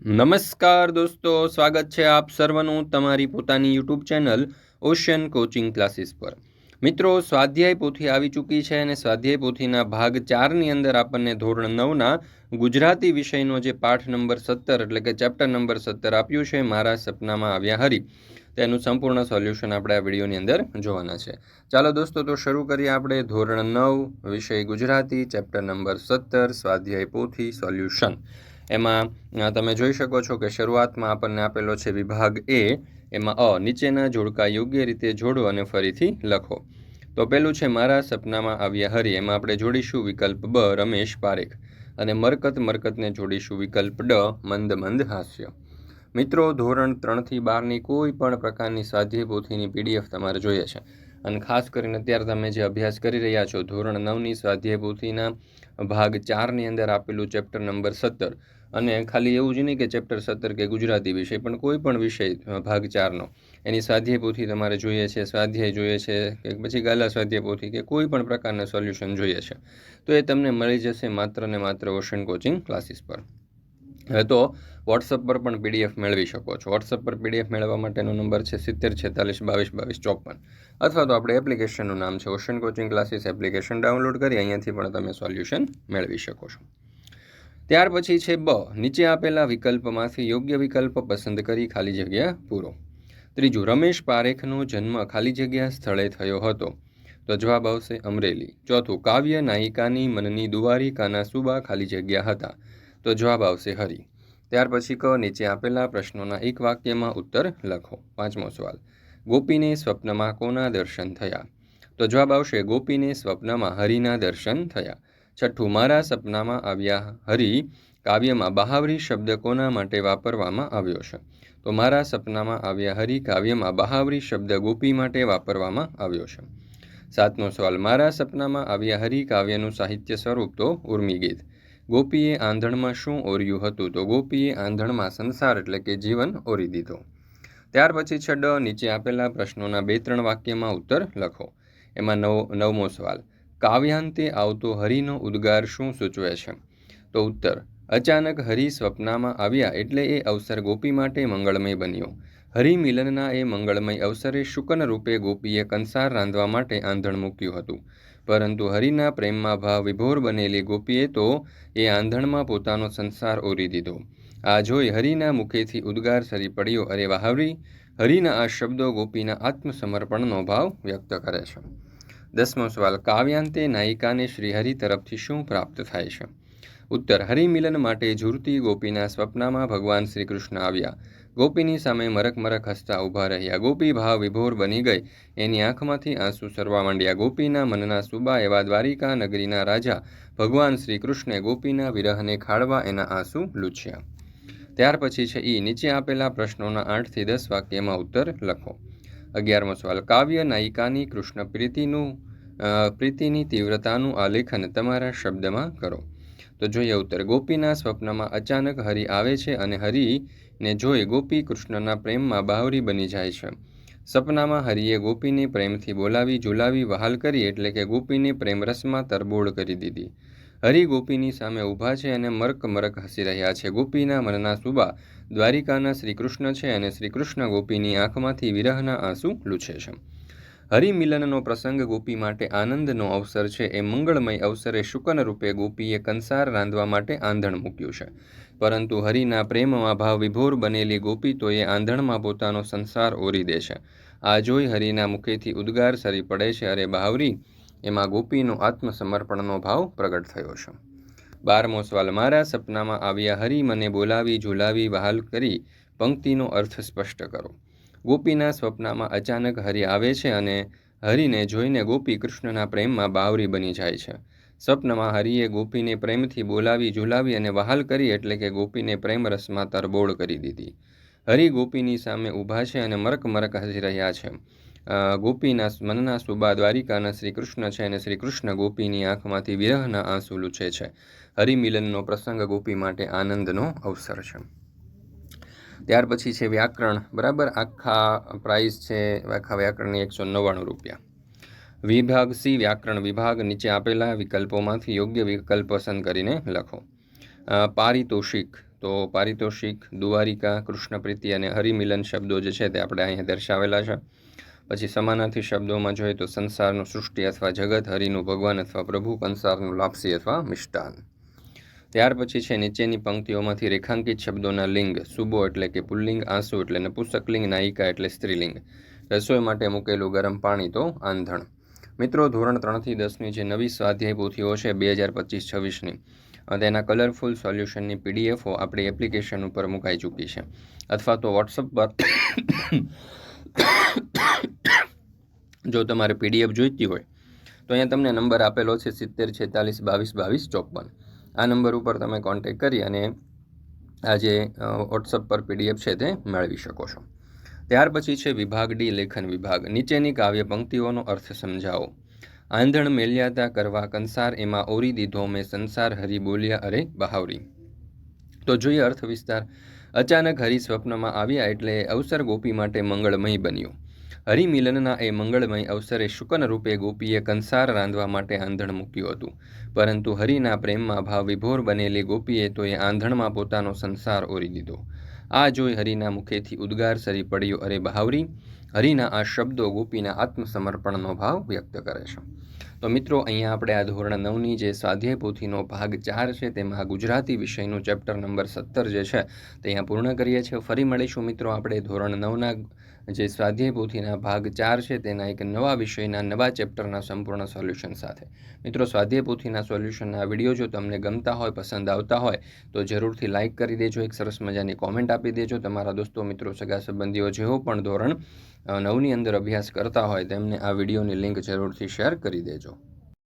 નમસ્કાર દોસ્તો, સ્વાગત છે આપ સર્વનું તમારી પોતાની YouTube channel ocean coaching classes પર. મિત્રો, સ્વાધ્યાય પોથી આવી ચૂકી છે અને સ્વાધ્યાય પોથીના ભાગ ચારની અંદર આપણને ધોરણ નવના ગુજરાતી વિષયનો જે પાઠ નંબર સત્તર એટલે કે ચેપ્ટર નંબર સત્તર આપ્યું છે, મારા સપનામાં આવ્યા હરી. તેનું સંપૂર્ણ સોલ્યુશન આપણે આ વિડીયોની અંદર જોવાના છે. ચાલો દોસ્તો, તો શરૂ કરીએ આપણે. ધોરણ નવ, વિષય ગુજરાતી ચેપ્ટર નંબર સત્તર, સ્વાધ્યાય પોથી સોલ્યુશન એમાં તમે જોઈ શકો છો કે શરૂઆતમાં આપણને આપેલો છે વિભાગ એ, એમાં અ, નીચેના જોડકા યોગ્ય રીતે જોડો અને ફરીથી લખો. તો પેલું છે મારા સપનામાં આવ્યા હરી, એમાં આપણે જોડીશું વિકલ્પ બ, રમેશ પારેખ. અને મરકત મરકતને જોડીશું વિકલ્પ ડ, મંદ મંદ હાસ્ય. મિત્રો, ધોરણ ત્રણથી બારની કોઈ પણ પ્રકારની સાધ્ય પોથીની પીડીએફ તમારે જોઈએ છે. અને ખાસ કરીને અત્યારે તમે જે અભ્યાસ કરી રહ્યા છો, ધોરણ નવની સ્વાધ્યાય પોથીના ભાગ ચારની અંદર આપેલું ચેપ્ટર નંબર સત્તર. અને ખાલી એવું જ નહીં કે ચેપ્ટર સત્તર કે ગુજરાતી વિષય, પણ કોઈ પણ વિષય ભાગ ચારનો, એની સ્વાધ્યાય પોથી તમારે જોઈએ છે, સ્વાધ્યાય જોઈએ છે, કે પછી ગાલા સ્વાધ્યાય પોથી કે કોઈ પણ પ્રકારના સોલ્યુશન જોઈએ છે, તો એ તમને મળી જશે માત્ર ને માત્ર ઓશન કોચિંગ ક્લાસીસ પર. હવે તો વોટ્સઅપ પર પણ પીડીએફ મેળવી શકો છો. વોટ્સઅપ પર પીડીએફ મેળવવા માટેનો નંબર છે સિત્તેર છેતાલીસ બાવીસ બાવીસ ચોપન. અથવા તો આપણે એપ્લિકેશનનું નામ છે ocean coaching classes application download કરી, અહીંયાથી પણ તમે સોલ્યુશન મેળવી શકો છો. ત્યાર પછી છે બ. નીચે આપેલા વિકલ્પમાંથી યોગ્ય વિકલ્પ પસંદ કરી ખાલી જગ્યા પૂરો. ત્રીજું, રમેશ પારેખનો જન્મ ખાલી જગ્યા સ્થળે થયો હતો. તો જવાબ આવશે અમરેલી. ચોથું, કાવ્ય નાયિકાની મનની દુવારી કાનાસુબા ખાલી જગ્યા હતા. તો જવાબ આવશે હરી. ત્યાર પછી ક, નીચે આપેલા પ્રશ્નોના એક વાક્યમાં ઉત્તર લખો. પાંચમો સવાલ. ગોપીને સ્વપ્નમાં કોના દર્શન થયા? તો જવાબ આવશે ગોપીને સ્વપ્નમાં હરિના દર્શન થયા. છઠ્ઠું, મારા સપનામાં આવ્યા હરી કાવ્યમાં બહાવરી શબ્દ કોના માટે વાપરવામાં આવ્યો છે? તો, મારા સપનામાં આવ્યા હરી કાવ્યમાં બહાવરી શબ્દ ગોપી માટે વાપરવામાં આવ્યો છે. સાતમો સવાલ, મારા સપનામાં આવ્યા હરી કાવ્યનું સાહિત્ય સ્વરૂપ? તો, ઉર્મી ગોપીએ આંધણમાં શું ઓર્યું હતું? તો, ગોપીએ આંધણમાં સંસાર એટલે કે જીવન ઓરી દીધો. ત્યાર પછી છે નીચે આપેલા પ્રશ્નોના બે ત્રણ વાક્યમાં ઉત્તર લખો. એમાં નવ, નવમો સવાલ કાવ્યાંતે આવતો હરિનો ઉદ્ગાર શું સૂચવે છે? તો ઉત્તર, અચાનક હરિ સ્વપ્નમાં આવ્યા એટલે એ અવસર ગોપી માટે મંગળમય બન્યો. હરિમિલનના એ મંગળમય અવસરે શુકન રૂપે ગોપીએ કંસાર રાંધવા માટે આંધણ મૂક્યું હતું. પરંતુ હરિના પ્રેમમાં ભાવ વિભોર બનેલી ગોપીએ તો એ આંધણમાં પોતાનો સંસાર ઓરી દીધો. આ જોઈ હરિના મુખેથી ઉદ્ગાર સરી પડ્યો. અરે વાહરી હરિના આ શબ્દો ગોપીના આત્મસમર્પણનો ભાવ વ્યક્ત કરે છે. દસમો સવાલ, કાવ્યાંતે નાયિકાને શ્રીહરિ તરફથી શું પ્રાપ્ત થાય છે? ઉત્તર, હરિમિલન માટે ઝૂરતી ગોપીના સ્વપ્નમાં ભગવાન શ્રી કૃષ્ણ આવ્યા. ગોપીની સામે મરક મરક હસતા ઊભા રહ્યા. ગોપી ભાવ વિભોર બની ગઈ. એની આંખમાંથી આંસુ સરવા માંડ્યા. ગોપીના મનના સુબા એવા દ્વારિકા નગરીના રાજા. ભગવાન શ્રી કૃષ્ણે ગોપીના વિરહને ખાળવા એના આંસુ લૂછ્યા. ત્યાર પછી છે ઈ. નીચે આપેલા પ્રશ્નોના આઠથી દસ વાક્યમાં ઉત્તર લખો. અગિયારમો સવાલ. કાવ્ય નાયિકાની કૃષ્ણ પ્રીતિનું પ્રીતિની તીવ્રતાનું આલેખન તમારા શબ્દમાં કરો. તો જોઈએ ઉત્તર. ગોપીના સ્વપ્નમાં અચાનક હરિ આવે છે અને હરિને જોઈ ગોપી કૃષ્ણના પ્રેમમાં બાવરી બની જાય છે. સપનામાં હરિએ ગોપીને પ્રેમથી બોલાવી, ઝુલાવી, વહાલ કરી એટલે કે ગોપીને પ્રેમરસમાં તરબોળ કરી દીધી. હરિ ગોપીની સામે ઊભા છે અને મરક મરક હસી રહ્યા છે. ગોપીના મનના સુબા દ્વારિકાના શ્રીકૃષ્ણ છે અને શ્રીકૃષ્ણ ગોપીની આંખમાંથી વિરહના આંસુ લૂછે છે. હરિમિલનનો પ્રસંગ ગોપી માટે આનંદનો અવસર છે. એ મંગળમય અવસરે શુકન રૂપે ગોપીએ કંસાર રાંધવા માટે આંધણ મૂક્યું છે. પરંતુ હરિના પ્રેમમાં ભાવ વિભોર બનેલી ગોપી તો એ આંધણમાં પોતાનો સંસાર ઓરી દે છે. આ જોઈ હરિના મુખેથી ઉદ્ગાર સરી પડે છે. અરે બાવરી એમાં ગોપીનો આત્મસમર્પણનો ભાવ પ્રગટ થયો છે. બારમો સવાલ, મારા સપનામાં આવ્યા હરિ મને બોલાવી ઝુલાવી વહાલ કરી પંક્તિનો અર્થ સ્પષ્ટ કરો. ગોપીના સ્વપ્નમાં અચાનક હરિ આવે છે અને હરિને જોઈને ગોપી કૃષ્ણના પ્રેમમાં બાવરી બની જાય છે. સ્વપ્નમાં હરિએ ગોપીને પ્રેમથી બોલાવી ઝુલાવી અને વહાલ કરી એટલે કે ગોપીને પ્રેમ રસમાં તરબોળ કરી દીધી. હરિ ગોપીની સામે ઊભા છે અને મરક મરક હસી રહ્યા છે. ગોપીના મનના સુબા દ્વારિકાના શ્રી કૃષ્ણ છે અને શ્રી કૃષ્ણ ગોપીની આંખમાંથી વિરહના આંસુ લૂછે છે. હરિમિલનનો પ્રસંગ ગોપી માટે આનંદનો અવસર છે. ત્યાર પછી છે વ્યાકરણ. બરાબર આખા પ્રાઇસ છે આખા વ્યાકરણની એકસો નવ્વાણું રૂપિયા. વિભાગ સી, વ્યાકરણ વિભાગ. નીચે આપેલા વિકલ્પોમાંથી યોગ્ય વિકલ્પ પસંદ કરીને લખો. પારિતોષિક. તો પારિતોષિક, દુવારિકા કૃષ્ણપ્રીતિ અને હરિમિલન શબ્દો જે છે તે આપણે અહીંયા દર્શાવેલા છે. પછી સમાનાર્થી શબ્દોમાં જોઈએ તો સંસારનું સૃષ્ટિ અથવા જગત, હરિનું ભગવાન અથવા પ્રભુ, કંસારનું લાપસી અથવા મિષ્ટાન. ત્યાર પછી છે નીચેની પંક્તિઓમાંથી રેખાંકિત શબ્દોના લિંગ, સુબો એટલે કે પુલ્લિંગ, આંસુ એટલે નપુસકલિંગ નાયિકા એટલે સ્ત્રીલિંગ. રસોઈ માટે મૂકેલું ગરમ પાણી તો આંધણ. મિત્રો, ધોરણ ત્રણથી દસની જે નવી સ્વાધ્યાય પોથીઓ છે બે હજાર પચીસ છવ્વીસની, તેના કલરફુલ સોલ્યુશનની પીડીએફો આપણી એપ્લિકેશન ઉપર મુકાઈ ચૂકી છે. અથવા તો વોટ્સઅપ પર જો તમારે પીડીએફ જોઈતી હોય, તો અહીંયા તમને નંબર આપેલો છે સિત્તેર, છેતાલીસ, બાવીસ બાવીસ, ચોપન. આ નંબર ઉપર તમે કોન્ટેક કરી અને આ જે વોટ્સઅપ પર પીડીએફ છે તે મેળવી શકો છો. ત્યાર પછી છે વિભાગ ડી લેખન વિભાગ. નીચેની કાવ્ય પંક્તિઓનો અર્થ સમજાવો. આંધણ મેલ્યાતા કરવા કંસાર, એમાં ઓરી દીધો મેં સંસાર, હરી બોલ્યા અરે બહાવરી. તો જોઈએ અર્થ વિસ્તાર અચાનક હરી સ્વપ્નમાં આવ્યા એટલે અવસર ગોપી માટે મંગળમય બન્યું. હરિમિલનના એ મંગળમય અવસરે શુકન રૂપે ગોપીએ કંસાર રાંધવા માટે આંધણ મૂક્યું હતું. પરંતુ હરિના પ્રેમમાં ભાવ વિભોર બનેલી ગોપીએ તો એ આંધણમાં પોતાનો સંસાર ઓરી દીધો. આ જોઈ હરિના મુખેથી ઉદ્ગાર સરી પડ્યો. અરે બહાવરી હરિના આ શબ્દો ગોપીના આત્મસમર્પણનો ભાવ વ્યક્ત કરે છે. તો મિત્રો, અહીંયા આપણે આ ધોરણ નવની જે સ્વાધ્યાય પોથીનો ભાગ ચાર છે, તેમાં ગુજરાતી વિષયનું ચેપ્ટર નંબર સત્તર જે છે, તે અહીંયા પૂર્ણ કરીએ છીએ. ફરી મળીશું મિત્રો આપણે ધોરણ નવના જે સ્વાધ્યાય પોથીના ભાગ ચાર છે, તેના એક નવા વિષયના, નવા ચેપ્ટરના સંપૂર્ણ સોલ્યુશન સાથે. મિત્રો સ્વાધ્યાય પોથીના સોલ્યુશનના વીડિયો જો તમને ગમતા હોય, પસંદ આવતા હોય, તો જરૂરથી લાઇક કરી દેજો. એક સરસ મજાની કોમેન્ટ આપી દેજો. તમારા દોસ્તો, મિત્રો, સગા સંબંધીઓ જેઓ પણ ધોરણ નવની અંદર અભ્યાસ કરતા હોય તેમને આ વિડીયોની લિંક જરૂરથી શેર કરી દેજો.